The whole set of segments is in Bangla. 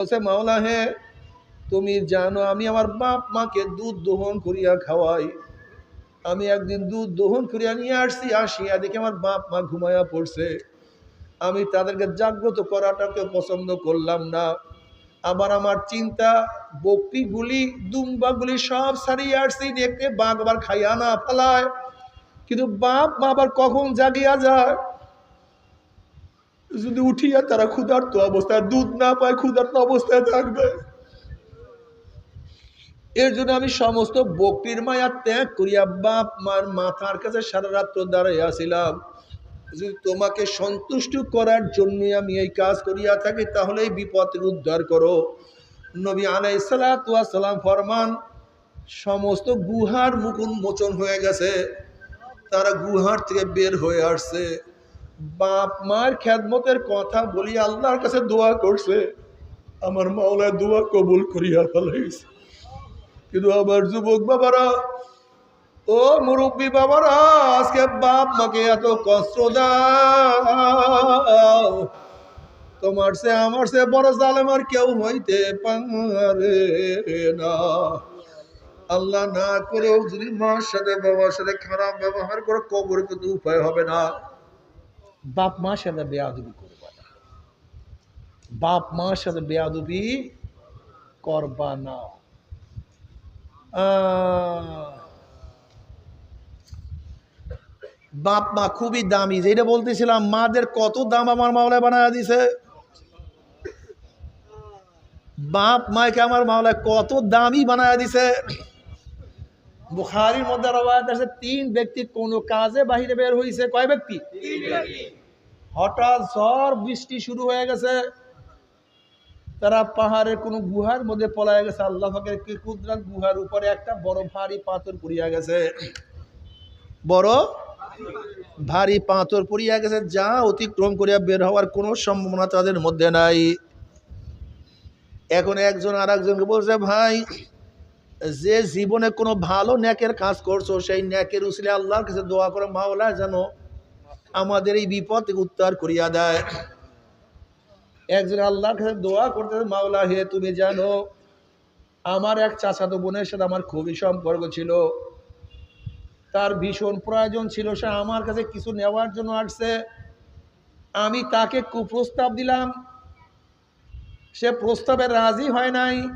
বলছে, মাওলা হে, তুমি জানো আমি আমার বাপ মাকে দুধ দোহন করিয়া খাওয়াই। আমি একদিন দুধ দোহন করিয়া নিয়ে আসছি, আসিয়া দেখি আমার বাপ মা ঘুমায়া পড়ছে। আমি তাদেরকে জাগ্রত করাটাকে পছন্দ করলাম না। আবার আমার চিন্তা, বকরিগুলি, দুম্বাগুলি সব সারিয়ে আসছি, দেখতে বাঘ আবার খাইয়া না ফেলায় কিন্তু বাপ মা আবার কখন জাগিয়া যায়? যদি উঠিয়া তারা ক্ষুধার্ত অবস্থায়, দুধ না পায়, ক্ষুধার্ত অবস্থায় থাকবে। এর জন্য আমি সমস্ত বক্তির মায়া ত্যাগ করিয়া বাপ, মার মাথার কাছে সারা রাত্র দাঁড়াইয়াছিলাম যদি তোমাকে সন্তুষ্ট করার জন্য আমি এই কাজ করিয়া থাকি, তাহলে এই বিপদ উদ্ধার করো। নবী আলাই সালাম ফরমান, সমস্ত গুহার মুখ মোচন হয়ে গেছে। তারা গুহার থেকে বের হয়ে আসছে। বাপ মার খ্যাদমতের কথা বলি আল্লাহর কাছে দোয়া করছে। আমার মাওলায় দোয়া কবুল করিয়া ফেলাইছে। কিন্তু আমার যুবক বাবারা, ও মুরব্বী বাবারা, আজকে বাপ মাকে এত কষ্ট দাও। তোমার সে আমার সে বড় জালেম আর কেউ হইতে পারে না। আল্লাহ না করেও যদি মার সাথে বাবার সাথে খারাপ ব্যবহার করে কবরে কিন্তু উপায় হবে না। বাপ মার সাথে বেয়াদবি করবা না। বাপ মার সাথে বেয়াদুবি করবা না। বাপ মা খুবই দামি। যেটা বলতেছিলাম, মাদের কত দাম আমার মাওলায় বানায় দিছে? বাপ মাকে আমার মাওলায় কত দামি বানায় দিছে? বুখারির মধ্যে রবায়ত আছে তিন ব্যক্তি কোন কাজে বাহিরে বের হইছে। কয় ব্যক্তি? হঠাৎ ঝড় বৃষ্টি শুরু হয়ে গেছে। তারা পাহাড়ের কোন গুহার মধ্যে পলায় গেছে। আল্লাহ পাকের কি কুদরত গুহার উপরে একটা বড় ভারী পাথর পড়িয়া গেছে। বড় ভারী পাথর পড়িয়া গেছে যা অতিক্রম করিয়া বের হওয়ার কোনো সম্ভাবনা তাদের মধ্যে নাই। এখন একজন আর একজনকে বলছে ভাই যে জীবনে কোনো ভালো ন্যাকের কাজ করছ, সেই ন্যাকের উসলে আল্লাহর কাছে দোয়া করে, মাওলা যেন আমাদের এই বিপদ উত্তর করিয়া দেয়। একজন আল্লাহর কাছে দোয়া করতে, মাওলা হে, তুমি জানো, আমার এক চাচাতো বোনের সাথে আমার খুবই সম্পর্ক ছিল। তার ভীষণ প্রয়োজন ছিল, সে আমার কাছে কিছু নেওয়ার জন্য আসছে। আমি তাকে কুপ্রস্তাব দিলাম। সে প্রস্তাবে রাজি হয় নাই।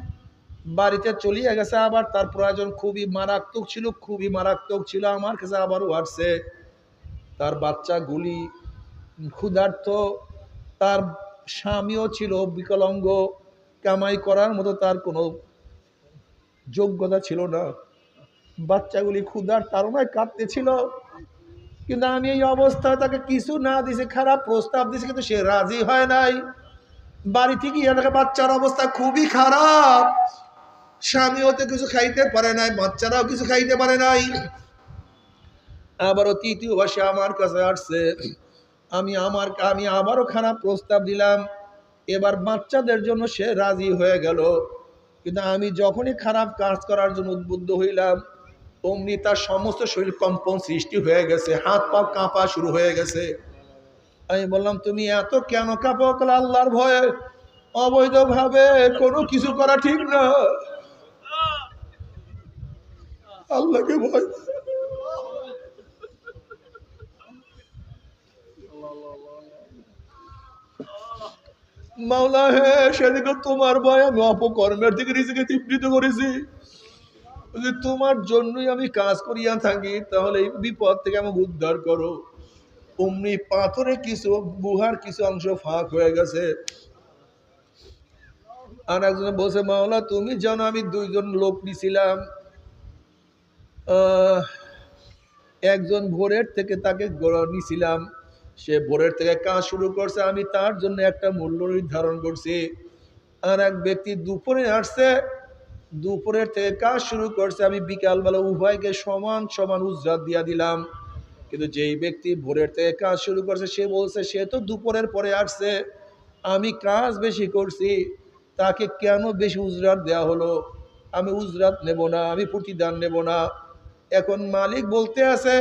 বাড়িতে চলিয়ে গেছে আবার, তার প্রয়োজন খুবই মারাত্মক ছিল, খুবই মারাত্মক ছিল আমার কাছে আবারও আসছে তার বাচ্চাগুলি ক্ষুধার্ত, তার স্বামীও ছিল বিকলাঙ্গ, কামাই করার মতো তার কোনো যোগ্যতা ছিল না। বাচ্চাগুলি ক্ষুধার তারণায় কাঁদতেছিল, কিন্তু আমি এই অবস্থায় তাকে কিছু না দিছে খারাপ প্রস্তাব দিছে কিন্তু সে রাজি হয় নাই। বাড়ি থেকে বাচ্চার অবস্থা খুবই খারাপ। স্বামীও তো কিছু খাইতে পারে নাই, বাচ্চারাও কিছু খাইতে পারে নাই। আবারও তৃতীয় বাসে আমার কাছে আসছে, আমি আমার, আমি আবারও খারাপ প্রস্তাব দিলাম। এবার বাচ্চাদের জন্য সে রাজি হয়ে গেল। কিন্তু আমি যখনই খারাপ কাজ করার জন্য উদ্বুদ্ধ হইলাম, অমনি তার সমস্ত শরীর কম্পন সৃষ্টি হয়ে গেছে, হাত পা কাঁপা শুরু হয়ে গেছে। আমি বললাম, তুমি এত কেন কাঁপো? আল্লাহর ভয়ে অবৈধভাবে কোনো কিছু করা ঠিক না। আল্লাহকে ভয় মাওলা হে, সেদিকে তোমার ভয়, আমি অপকর্মের দিকে নিজেকে তৃপ্তিত করেছি। যদি তোমার জন্যই আমি কাজ করিয়া থাকি, তাহলে এই বিপদ থেকে আমাকে উদ্ধার করো। অমনি পাথরে কিছু, গুহার কিছু অংশ ফাঁক হয়ে গেছে। আর একজন বসে মাওলা, তুমি জানো আমি দুইজন লোক নিছিলাম। একজন ভোরের থেকে তাকে নিছিলাম। সে ভোরের থেকে কাজ শুরু করছে, আমি তার জন্য একটা মূল্য নির্ধারণ করছি। আর এক ব্যক্তি দুপুরে আসছে, দুপুরের থেকে কাজ শুরু করছে, আমি বিকালবেলা উভয়কে সমান সমান উজরাত দিয়া দিলাম। কিন্তু যেই ব্যক্তি ভোরের থেকে কাজ শুরু করছে, সে বলছে, সে তো দুপুরের পরে আসছে, আমি কাজ বেশি করছি, তাকে কেন বেশি উজরাত দেওয়া হলো? আমি উজরাত নেব না, আমি প্রতিদান নেব না। এখন মালিক বলতে আছে,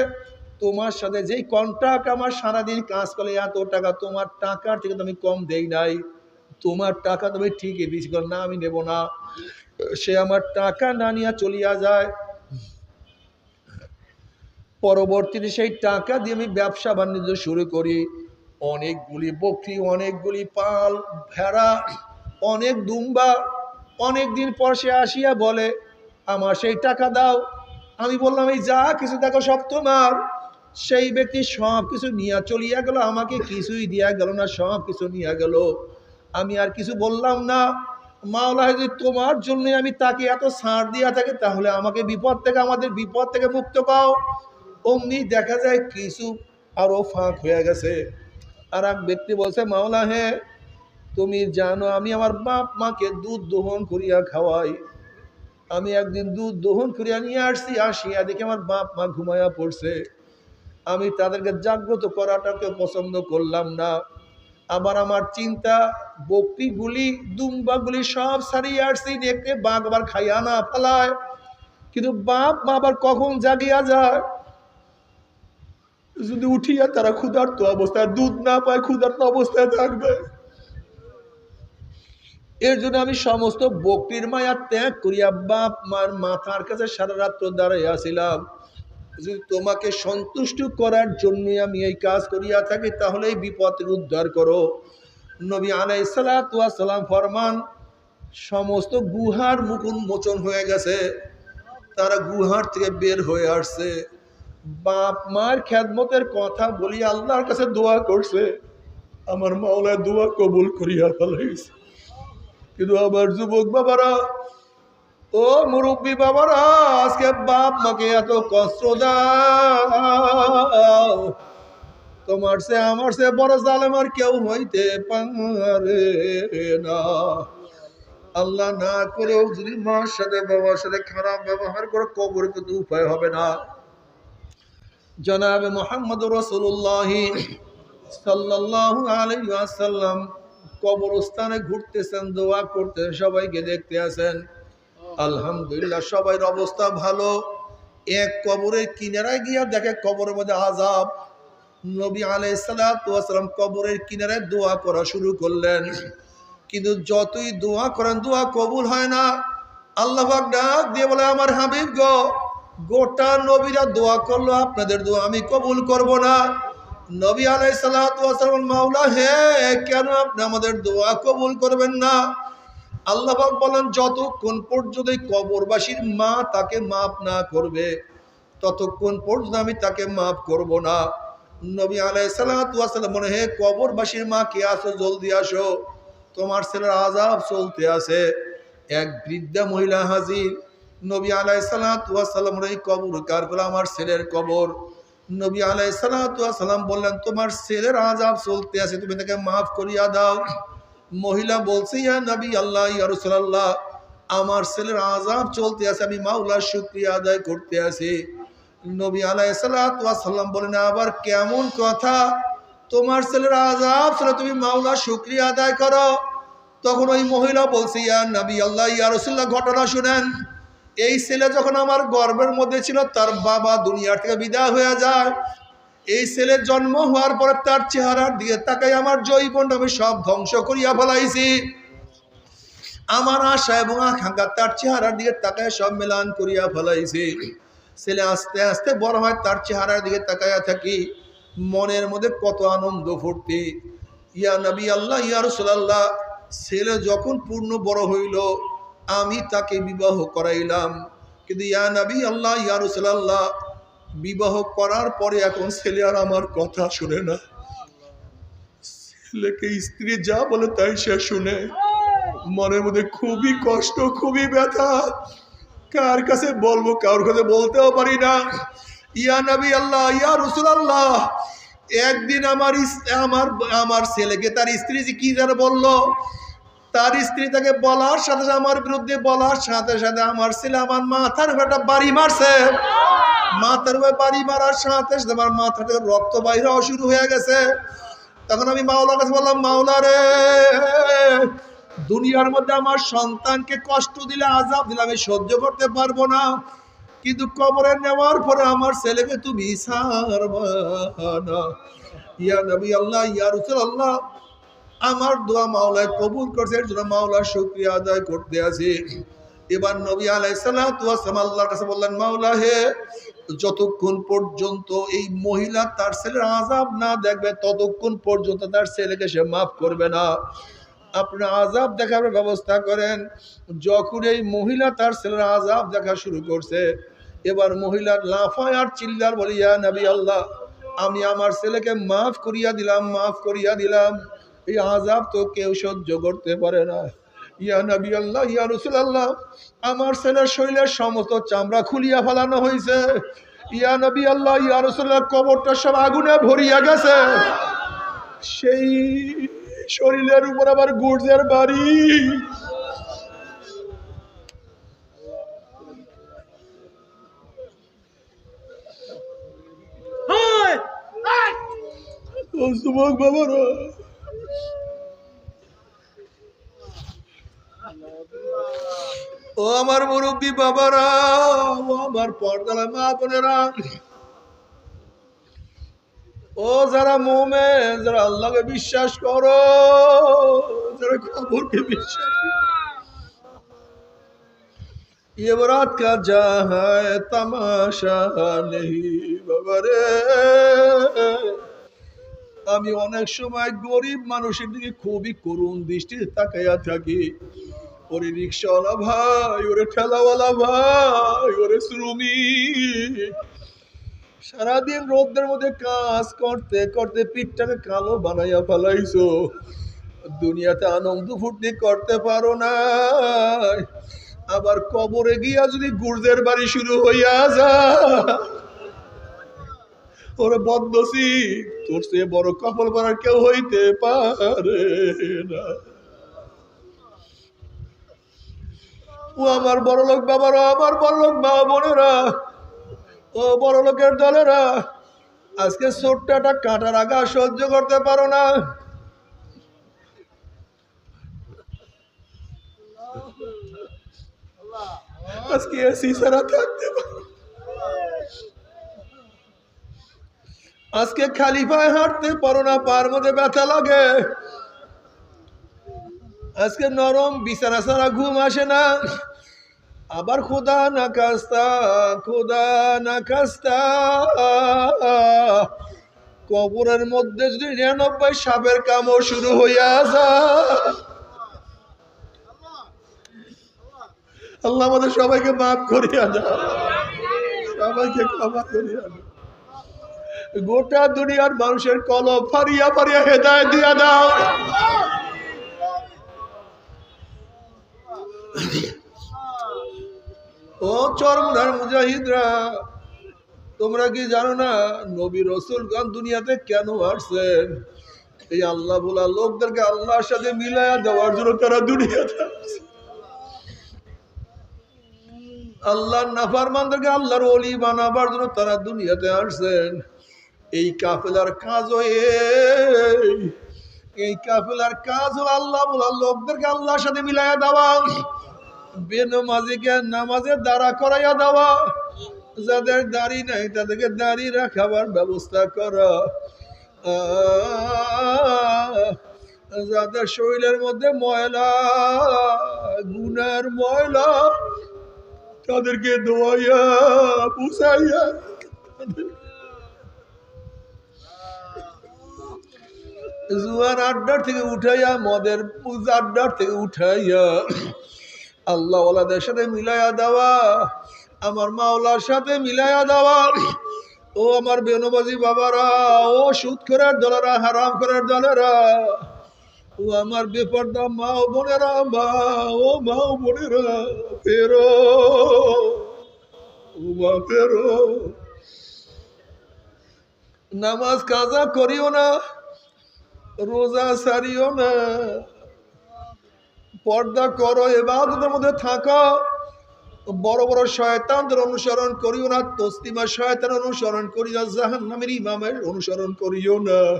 তোমার সাথে যেই কন্ট্রাক্ট আমার সারাদিন কাজ করলে এত টাকা তোমার টাকার থেকে তো আমি কম দেই নাই। তোমার টাকা তুমি ঠিকই দিস না আমি নেব না। সে আমার টাকা না নিয়ে চলিয়া যায়। পরবর্তীতে সেই টাকা দিয়ে আমি ব্যবসা বাণিজ্য শুরু করি। অনেকগুলি বকরি, অনেকগুলি পাল, ভেড়া, অনেক দুম্বা। অনেক দিন পর সে আসিয়া বলে, আমার সেই টাকা দাও। আমি বললাম, এই যা কিছু দেখো, সব তোমার। সেই ব্যক্তি সব কিছু নিয়ে চলিয়া গেল, আমাকে কিছুই দিয়া গেল না, সব কিছু নিয়ে গেল। আমি আর কিছু বললাম না। মাওলা যদি তোমার জন্য আমি তাকে এত ছাড় দিয়া থাকে, তাহলে আমাকে বিপদ থেকে, আমাদের বিপদ থেকে মুক্ত পাও। অমনি দেখা যায় কিছু আরও ফাঁক হয়ে গেছে। আর এক ব্যক্তি বলছে মাওলা হে, তুমি জানো আমি আমার বাপ মাকে দুধ দোহন করিয়া খাওয়াই। আমি একদিন দুধ দোহন করিয়া নিয়ে আসছি, আসিয়া দেখি আমার বাপ মা ঘুমাইয়া পড়ছে। আমি তাদেরকে জাগ্রত করাটাকে পছন্দ করলাম না। আবার আমার চিন্তা, বকরিগুলি, দুম্বাগুলি সব সারিয়ে আসছি, দেখতে বাঘ আবার খাইয়া না ফেলায় কিন্তু বাপ মা আবার কখন জাগিয়া যায়? যদি উঠিয়া তারা ক্ষুধার্ত অবস্থায়, দুধ না পায়, ক্ষুধার্ত অবস্থায় থাকবে। এর জন্য আমি সমস্ত বক্তির মায়া ত্যাগ করিয়া বাপ মার মাথার কাছে সারা রাত্র দাঁড়াইয়াছিলাম যদি তোমাকে সন্তুষ্ট করার জন্য আমি এই কাজ করিয়া থাকি, তাহলে এই বিপদ উদ্ধার করো। নবী আলাই সালাম ফরমান, সমস্ত গুহার মুখ উন্মোচন হয়ে গেছে। তারা গুহার থেকে বের হয়ে আসছে। বাপ মার খ্যাদমতের কথা বলি আল্লাহর কাছে দোয়া করছে। আমার মাওলায় দোয়া কবুল করিয়া ফেলাইছে। কিন্তু আমার যুবক বাবারা, ও মুরব্বী বাবারা, আজকে বাপ মাকে এত কষ্ট দাও। তোমার সে আমার সে বড় জালেম আর কেউ হইতে পারে না। আল্লাহ না করেও যদি মার সাথে, বাবার সাথে খারাপ ব্যবহার করে কবর কিন্তু উপায় হবে না। জনাবে মোহাম্মদ রসুল্লাহ সাল্লাহ আলাইসাল্লাম কবরস্থানে ঘুরতেছেন, দোয়া করতেন সবাইকে দেখতে আসেন। আলহামদুলিল্লাহ সবাই অবস্থা ভালো। এক কবরের কিনারায় গিয়া দেখে কবরের মধ্যে আজাব নবী আলাইসালাম কবরের কিনারায় দোয়া করা শুরু করলেন। কিন্তু যতই দোয়া করেন, দোয়া কবুল হয় না। আল্লাহ ডাক দিয়ে বলে, আমার হাবিব গোটা নবীরা দোয়া করল, আপনাদের দোয়া আমি কবুল করব না। নবী আলাই সালাম মাওলা, হে, কেন আপনি আমাদের দোয়া কবুল করবেন না? আল্লাহ বলেন, যতক্ষণ পর্যন্ত কবরবাসীর মা তাকে মাফ না করবে, ততক্ষণ পর্যন্ত আমি তাকে মাফ করব না। নবী আলাই সালাম মনে হে কবরবাসীর মা, কে আসো, জলদি আসো। তোমার ছেলের আজাব চলতে আছে। এক বৃদ্ধা মহিলা হাজির। নবী আলাই সালাম কবর কার আমার ছেলের কবর। নবী আলাই সালাম বললেন, তোমার ছেলের আজাব চলতে আছে, তুমি তাকে মাফ করিয়া দাও। মহিলা বলছে, ইয়া নবী আল্লাহ, ইয়া রসুল্লাহ আমার ছেলের আজাব চলতে আছে, আমি মাওলার শুক্রিয়া আদায় করতে আছি। নবী আলাই সাল্লাম বলেন আবার কেমন কথা? তোমার ছেলের আজাব ছিল তুমি মাওলার শুক্রিয়া আদায় করো? তখন ওই মহিলা বলছে, ইয়া নবী আল্লাহ ইয়ারসুল্লাহ ঘটনা শুনেন। এই ছেলে যখন আমার গর্বের মধ্যে ছিল, তার বাবা দুনিয়ার থেকে বিদায় হয়ে যায়। এই ছেলের জন্ম হওয়ার পরে তার চেহারার দিকে তাকাই আমার জৈবন আমি সব ধ্বংস করিয়া ফেলাইছি। আমার আশা এবং আকাঙ্ক্ষা তার চেহারার দিকে তাকায়, সব মেলান করিয়া ফেলাইছি। ছেলে আস্তে আস্তে বড় হয়, তার চেহারার দিকে তাকাইয়া থাকি। মনের মধ্যে কত আনন্দ ফুর্তি। ইয়া নবী আল্লাহ, ইয়া রসুল্লাহ ছেলে যখন পূর্ণ বড় হইল আমি তাকে বিবাহ করাইলাম। কিন্তু ইয়া নবী আল্লাহ, ইয়া রসুল্লাহ বিবাহ করার পরে এখন ছেলে আর আমার কথা শুনে না। ছেলেকে স্ত্রী যা বলে তাই সে শুনে। মনের মধ্যে খুবই কষ্ট, খুবই ব্যথা। কার কাছে বলব কার কাছে বলতেও পারি না। ইয়া নবী আল্লাহ, ইয়া রসুল আল্লাহ একদিন আমার আমার আমার ছেলেকে তার স্ত্রী কি যেন বলল তার স্ত্রী তাকে বলার সাথে সাথে, আমার বিরুদ্ধে বলার সাথে সাথে আমার ছেলে আমার মাথার একটা বাড়ি মারছে। মাথার বাড়ি মারার সাথে সাথে আমার মাথা থেকে রক্ত বাইরে শুরু হয়ে গেছে। তখন আমি মাওলার কাছে বললাম, মাওলা রে, দুনিয়ার মধ্যে আমার সন্তানকে কষ্ট দিলে আজাব দিলে আমি সহ্য করতে পারব না। কিন্তু কবরে নেওয়ার পরে আমার ছেলেকে তুমি সারবা না। ইয়া নবী আল্লাহ, ইয়া রসুল আল্লাহ আমার দোয়া মাওলায় কবুল করছে, এর জন্য মাওলার শুক্রিয়া আদায় করতে আছি। এবার নবী আলাইসালাম আল্লাহর কাছে বললেন, মাওলা হে, যতক্ষণ পর্যন্ত এই মহিলা তার ছেলের আজাব না দেখবে, ততক্ষণ পর্যন্ত তার ছেলেকে সে মাফ করবে না। আপনি আজাব দেখার ব্যবস্থা করেন, যখন এই মহিলা তার ছেলের আজাব দেখা শুরু করছে, এবার মহিলার লাফায় আর চিল্লার বলিয়া নবী আল্লাহ, আমি আমার ছেলেকে মাফ করিয়া দিলাম, মাফ করিয়া দিলাম। এই আজাব তো কেউ সহ্য করতে পারে না। ইয়া নবী আল্লাহ ইয়া রসুল আল্লাহ আমার ছেলের শরীরের সমস্ত চামড়া খুলিয়া ফেলানো হয়েছে ইয়া নবী আল্লাহ ইয়া রসুল্লাহ কবরটা সব আগুনে ভরিয়া গেছে। সেই শরীরের উপর আবার গুর্জের বাড়ি। যুবক বাবারা। ও আমার মুরব্বী বাবারা ও আমার পর্দালা মা বোনেরা ও যারা মোমে যারা আল্লাহকে বিশ্বাস করো যারা খবরকে বিশ্বাস করো। ये बरात का जा है तमाशा नहीं বাবারে আমি অনেক সময় গরিব মানুষের দিকে খুবই করুণ দৃষ্টিতে তাকাইয়া থাকি ওরে রিক্সাওয়ালা ভাই, ওরে ঠেলাওয়ালা ভাই, ওরে শ্রমিক। সারাদিন রোদের মধ্যে কাজ করতে করতে পিঠটাকে কালো বানাইয়া ফেলাইছো। দুনিয়াতে আনন্দ ফুর্তি করতে পারো না আবার কবরে গিয়া যদি গুর্জের বাড়ি শুরু হইয়া যা ওরে বদসি তোর সে বড় কপাল করার কেউ হইতে পারে না। ও আমার বড় লোক বাবারা আমার বড় লোক মা বোনেরা, ও বড় লোকের দলেরা, আজকে ছোট্টাটা কাটার আগা সহ্য করতে পারো না। আজকে এসি থাকতে আজকে খালি পায়ে হাঁটতে পারো না পার মধ্যে ব্যথা লাগে। আজকে নরম বিছানা ছাড়া ঘুম আসে না। আবার খোদা না কাস্তা খোদা না কাস্তা কবরের মধ্যে যদি নিরানব্বই সাপের কামড় শুরু হইয়া যায়। আল্লাহ আমাদের সবাইকে মাফ করিয়া দাও। সবাইকে ক্ষমা করিয়া দাও। গোটা দুনিয়ার মানুষের কলম ফারিয়া ফারিয়া হেদায় দিয়া দাও। ও চরমনার মুজাহিদরা, তোমরা কি জানো না, নবী রসুলগণ দুনিয়াতে কেন আসছেন এই আল্লাহ বলা লোকদেরকে আল্লাহর সাথে মিলাইয়া দেওয়ার জন্য তারা দুনিয়াতে আল্লাহর নাফারমানদেরকে আল্লাহর অলি বানাবার জন্য তারা দুনিয়াতে আসছেন এই কাফেলার কাজ এই এই কাফেলার কাজ হলো আল্লাহ বলা লোকদেরকে আল্লাহর সাথে মিলাইয়া দেওয়া। বেনমাজিকে নামাজের দ্বারা করাইয়া দেওয়া। যাদের দাড়ি নাই, তাদেরকে দাড়ি রাখাবার ব্যবস্থা করা। যাদের শরীরের মধ্যে ময়লা, গুনার ময়লা, তাদেরকে দোয়াইয়া পুষাইয়া জুয়ার আড্ডার থেকে উঠাইয়া, মদের আড্ডার থেকে উঠাইয়া আল্লাহ ওলাদের সাথে মিলাইয়া দেওয়া, আমার মাওলার সাথে মিলাইয়া দেওয়া, ও আমার বেনবাজি বাবারা, ও সুদ করার দলেরা, হারাম করার দলেরা, ও আমার বেপর্দা মা ও বোনেরা, মা ও মা ও বোনেরা, ফেরো, ও মা ফেরো। নামাজ কাজা করিও না রোজা সারিও না। পর্দা করো, এবাদতের মধ্যে থাকো। বড় বড় শয়তানদের অনুসরণ করিও না তস্তিমা শয়তান অনুসরণ করিও না, জাহান্নামের ইমামের অনুসরণ করিও না।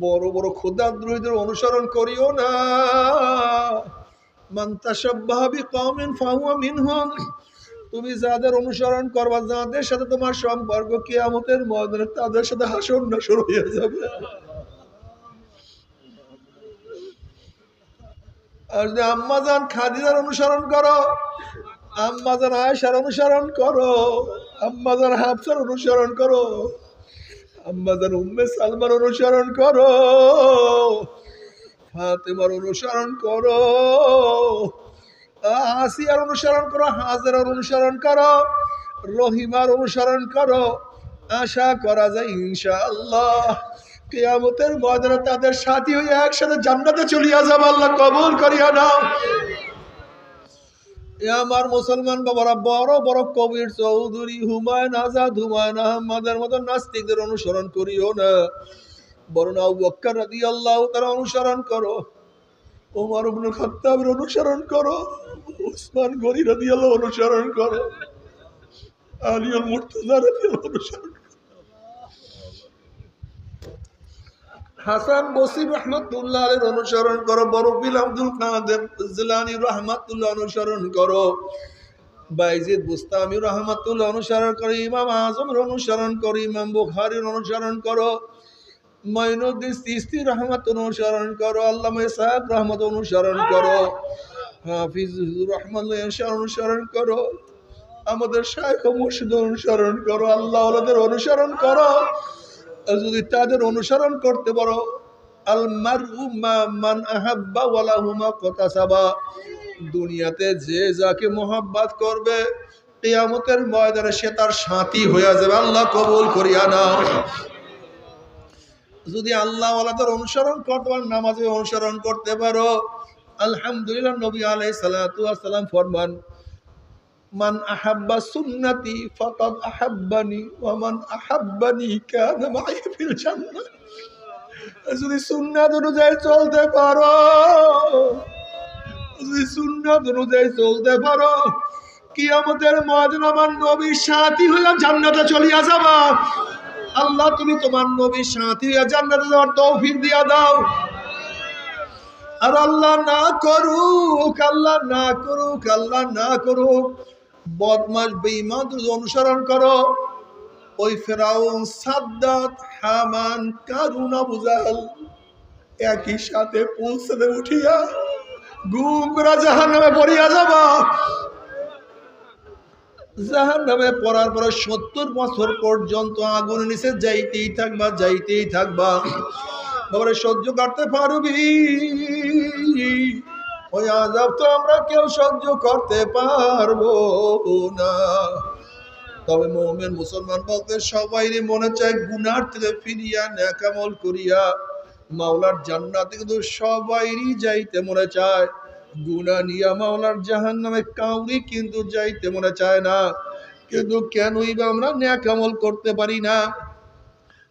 বড় বড় ক্ষুদাদ্রোহীদের অনুসরণ করিও না। মান্তাসাব্বাহাবি কওমিন ফাহুয়া মিনহুম। তুমি যাদের অনুসরণ করবা, যাদের সাথে তোমার সম্পর্ক কিয়ামতের ময়দানে, তাদের সাথে হাসন নাসর হয়ে যাবে। আর যদি খাদিজার অনুসরণ করো আম্মাজান আয়েশার অনুসরণ করো আম্মাজান হাফসার অনুসরণ করো আম্মাজান উম্মে সালমার অনুসরণ করো, ফাতেমার অনুসরণ করো, আসিয়ার অনুসরণ করো হাজার অনুসরণ করো, রহিমার অনুসরণ করো, আশা করা যায় ইনশাআল্লাহ। কেয়ামতের ময়দানে তাদের হয়ে একসাথে জান্নাতে চলিয়া যাব আল্লাহ কবুল করিয়া নাও। এ আমার মুসলমান বাবারা, বড় বড় কবির চৌধুরী হুমায়ুন আজাদ, হুমায়ুন আহমদের মতো নাস্তিকদের অনুসরণ করিও না। বরং আবু বক্কর রাদিয়াল্লাহু তাআলা অনুসরণ করো ওমর ইবনে খাত্তাবের অনুসরণ করো, উসমান গনি আল্লাহ অনুসরণ করো আলিউল মুর্তজা রাদিয়াল্লাহু অনুসরণ হাসান বসির রহমতুল্লাহ আলের অনুসরণ করো বরফিল আব্দুল কাদের জিলানি রহমতুল্লাহ অনুসরণ করো। বাইজিদ বুস্তামি রহমতুল্লাহ অনুসরণ করো, ইমাম আজমের অনুসরণ করো, ইমাম বুখারির অনুসরণ করো, মঈনুদ্দিন তিস্তি রহমত অনুসরণ করো আল্লাহ ইসাহাব রহমত অনুসরণ করো হাফিজুর রহমান অনুসরণ করো, আমাদের শাইখ মুর্শিদ অনুসরণ করো, আল্লাহ অনুসরণ করো। যদি তাদের অনুসরণ করতে পারো দুনিয়াতে যে যাকে মোহাব্বত করবে, কিয়ামতের ময়দানে সে তার সাথী হয়ে যাবে। আল্লাহ কবুল করিয়া নাও। যদি আল্লাহ ওয়ালাদের অনুসরণ করতে পারো নামাজে অনুসরণ করতে পারো, আলহামদুলিল্লাহ নবী আলাই সালাম ফরমান মান আহাব্বা সুন্নতি ফাকাদ আহাব্বানি ওয়া মান আহাব্বানি কানা মাই ফিল যদি সুন্নাত অনুযায়ী চলতে পারো, যদি সুন্নাত অনুযায়ী চলতে পারো, কিয়ামতের ময়দান আমার নবীর সাথী হইয়া জান্নাতে চলিয়া যাবা। আল্লাহ, তুমি তোমার নবীর সাথী হইয়া জান্নাতে যাওয়ার তৌফিক দিয়া দাও। আর আল্লাহ না করুক, আল্লাহ না করুক, আল্লাহ না করুক। বদমাস বেঈমান, তুমি অনুসরণ করো, ওই ফেরাউন, সাদ্দাত, হামান, কারুন, আবু জাহাল একই সাথে পৌঁছতে উঠিয়া গুম করে জাহান নামে পড়িয়া যাবা। জাহান নামে পড়ার পরে সত্তর বছর পর্যন্ত আগুন নিচে যাইতেই থাকবা যাইতেই থাকবা। সহ্য করতে পারবি? ওই আজাব তো আমরা কেউ সহ্য করতে পারব না। তবে মোহামেন মুসলমান বলতে সবাই মনে চায় গুনার থেকে ফিরিয়া, ন্যাকামল করিয়া মাওলার জান্নাতে কিন্তু সবাইরই যাইতে মনে চায়। গুনা নিয়া মাওলার জাহান নামে কাউরি কিন্তু যাইতে মনে চায় না। কিন্তু কেনই বা আমরা ন্যাকামল করতে পারি না?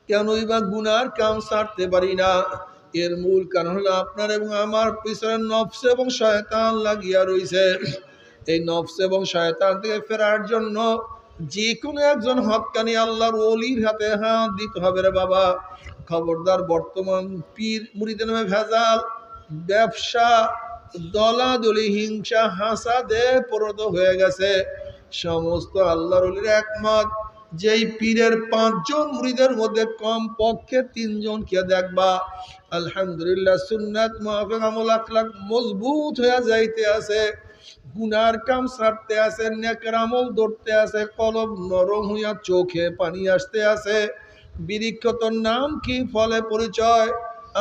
কেনই বা গুনার কাম সারতে পারি না? এর মূল কারণ হলো আপনার এবং আমার পিছনে নফস এবং শয়তান লাগিয়া রইছে। এই নফস এবং শয়তান থেকে ফেরার জন্য যে কোনো একজন হকানি আল্লাহর অলির হাতে হাত দিতে হবে রে বাবা। খবরদার বর্তমান পীর মুড়িতে নামে ভেজাল, ব্যবসা, দলাদলি, হিংসা, হাসাদে পরিণত হয়ে গেছে। সমস্ত আল্লাহর অলির একমত। যেই পীরের পাঁচজন মুড়িদের মধ্যে কম পক্ষে তিনজন কে দেখবা, আলহামদুলিল্লাহ সুন্নাত মাহফিক আমল আখলাক মজবুত হয়ে যাইতে আছে, গুনার কাম সারতে আছে, নেকের আমল ধরতে আছে কলম নরম হইয়া চোখে পানি আসতে আছে। বিরিক্ষতর নাম কি? ফলে পরিচয়,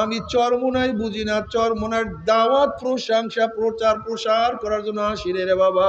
আমি চরমোনাই বুঝি না, চরমোনার দাওয়াত প্রশংসা প্রচার প্রসার করার জন্য আসি রে বাবা।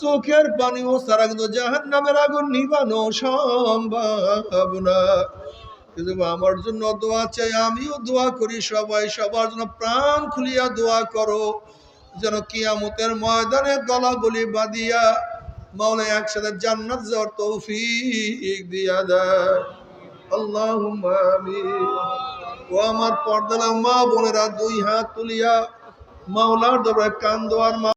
চোখের পানিও সারা কিন্তু জাহান নামের আগুন নিবানো সম্ভব না। কিন্তু আমার জন্য দোয়া চাই, আমিও দোয়া করি সবাই, সবার জন্য প্রাণ খুলিয়া দোয়া করো, যেন কিয়ামতের ময়দানে গলা গলি বাঁধিয়া মাওলা একসাথে জান্নাত যাওয়ার তৌফিক দিয়া দেয়। আমিন। ও আমার পর্দালা মা বোনেরা, দুই হাত তুলিয়া মাওলার দরবারে কান মা